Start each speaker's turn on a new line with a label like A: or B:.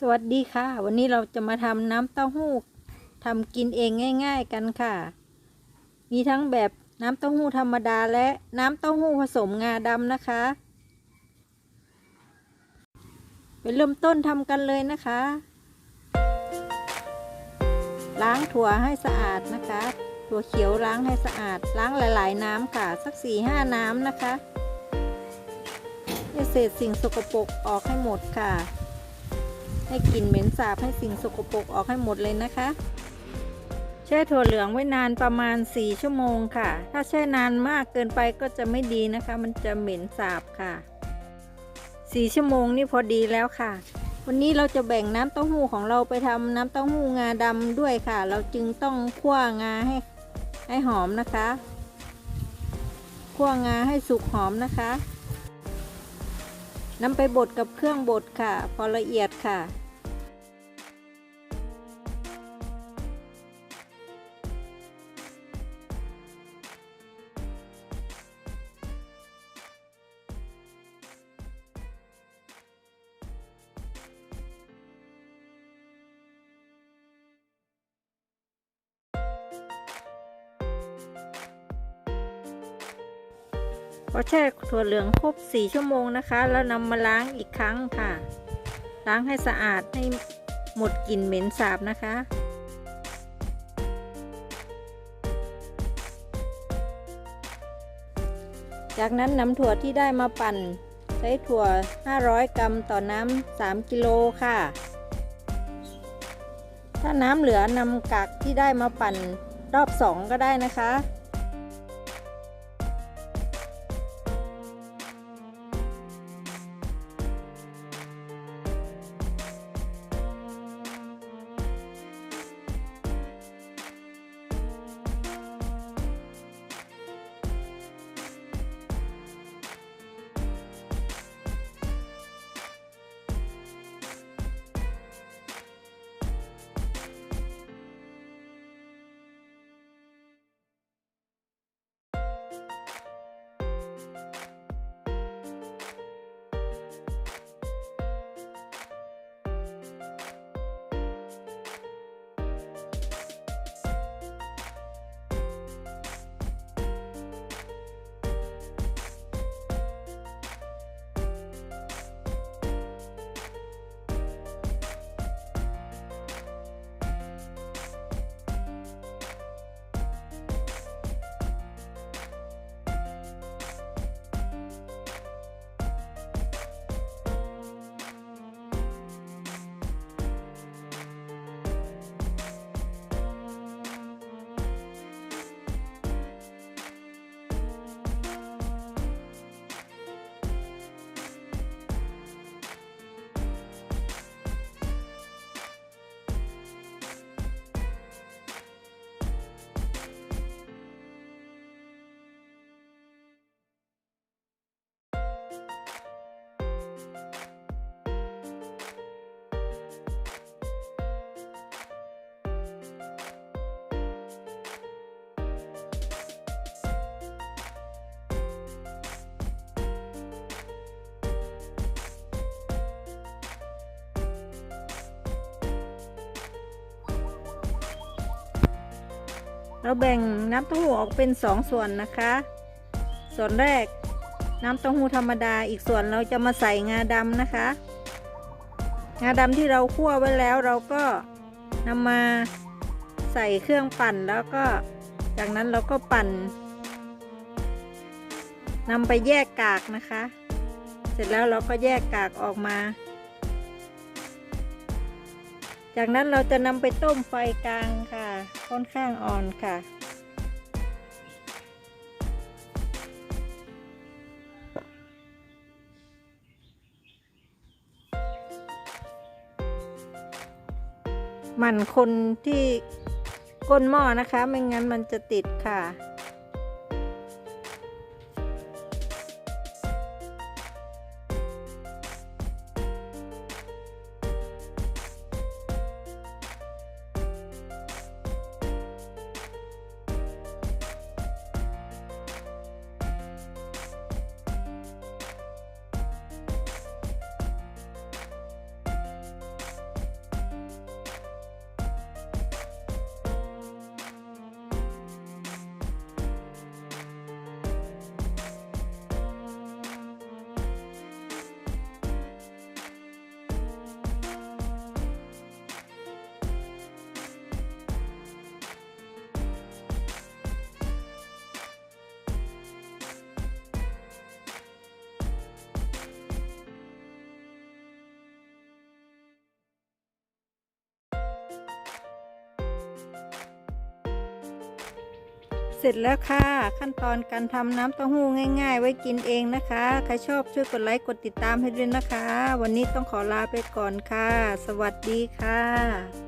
A: สวัสดีค่ะ วันนี้เราจะมาทำน้ำเต้าหู้ทำกินเองง่าย ๆกันค่ะ มีทั้งแบบน้ำเต้าหู้ธรรมดาและน้ำเต้าหู้ผสมงาดำนะคะไปเริ่มต้นทำกันเลยนะคะ ล้างถั่วให้สะอาดนะคะ ถั่วเขียวล้างให้สะอาด ล้างหลาย ๆ น้ำค่ะ สักสี่ห้าน้ำนะคะให้เศษสิ่งสกปรกออกให้หมดค่ะ ให้กลิ่นเหม็นสาบให้สิ่งสกปรกออกให้หมดเลยนะคะ แช่ถั่วเหลืองไว้นานประมาณ 4 ชั่วโมงค่ะ ถ้าแช่นานมากเกินไปก็จะไม่ดีนะคะ มันจะเหม็นสาบค่ะ 4 ชั่วโมงนี่พอดีแล้วค่ะ วันนี้เราจะแบ่งน้ำเต้าหู้ของเราไปทำน้ำเต้าหู้งาดำด้วยค่ะ เราจึงต้องคั่วงาให้ให้หอมนะคะคั่วงาให้สุกหอมนะคะ นำไปบดกับเครื่องบดค่ะ พอละเอียดค่ะ อแช่ถั่วเหลืองครบ 4 ชั่วโมงนะคะ แล้วนำมาล้างอีกครั้งค่ะ ล้างให้สะอาดให้หมดกลิ่นเหม็นสาบนะคะจากนั้นนำถั่วที่ได้มาปั่น ใช้ถั่ว 500 กรัมต่อน้ำ 3 กิโลค่ะ ถ้าน้ำเหลือนำกักที่ได้มาปั่นรอบ 2 ก็ได้นะคะ เราแบ่งน้ำเต้าหู้ออกเป็นสองส่วนนะคะ ส่วนแรกน้ำเต้าหู้ธรรมดา อีกส่วนเราจะมาใส่งาดำนะคะ งาดำที่เราคั่วไว้แล้วเราก็นำมาใส่เครื่องปั่นแล้วก็จากนั้นเราก็ปั่นนำไปแยกกากนะคะ เสร็จแล้วเราก็แยกกากออกมา จากนั้นเราจะนำไปต้มไฟกลางค่ะ ค่อนข้างอ่อนค่ะ มันคนที่ก้นหม้อนะคะ ไม่งั้นมันจะติดค่ะ เสร็จแล้วค่ะ ขั้นตอนการทำน้ำเต้าหู้ง่าย ๆ ไว้กินเองนะคะ ใครชอบช่วยกดไลค์กดติดตามให้ด้วยนะคะ วันนี้ต้องขอลาไปก่อนค่ะ สวัสดีค่ะ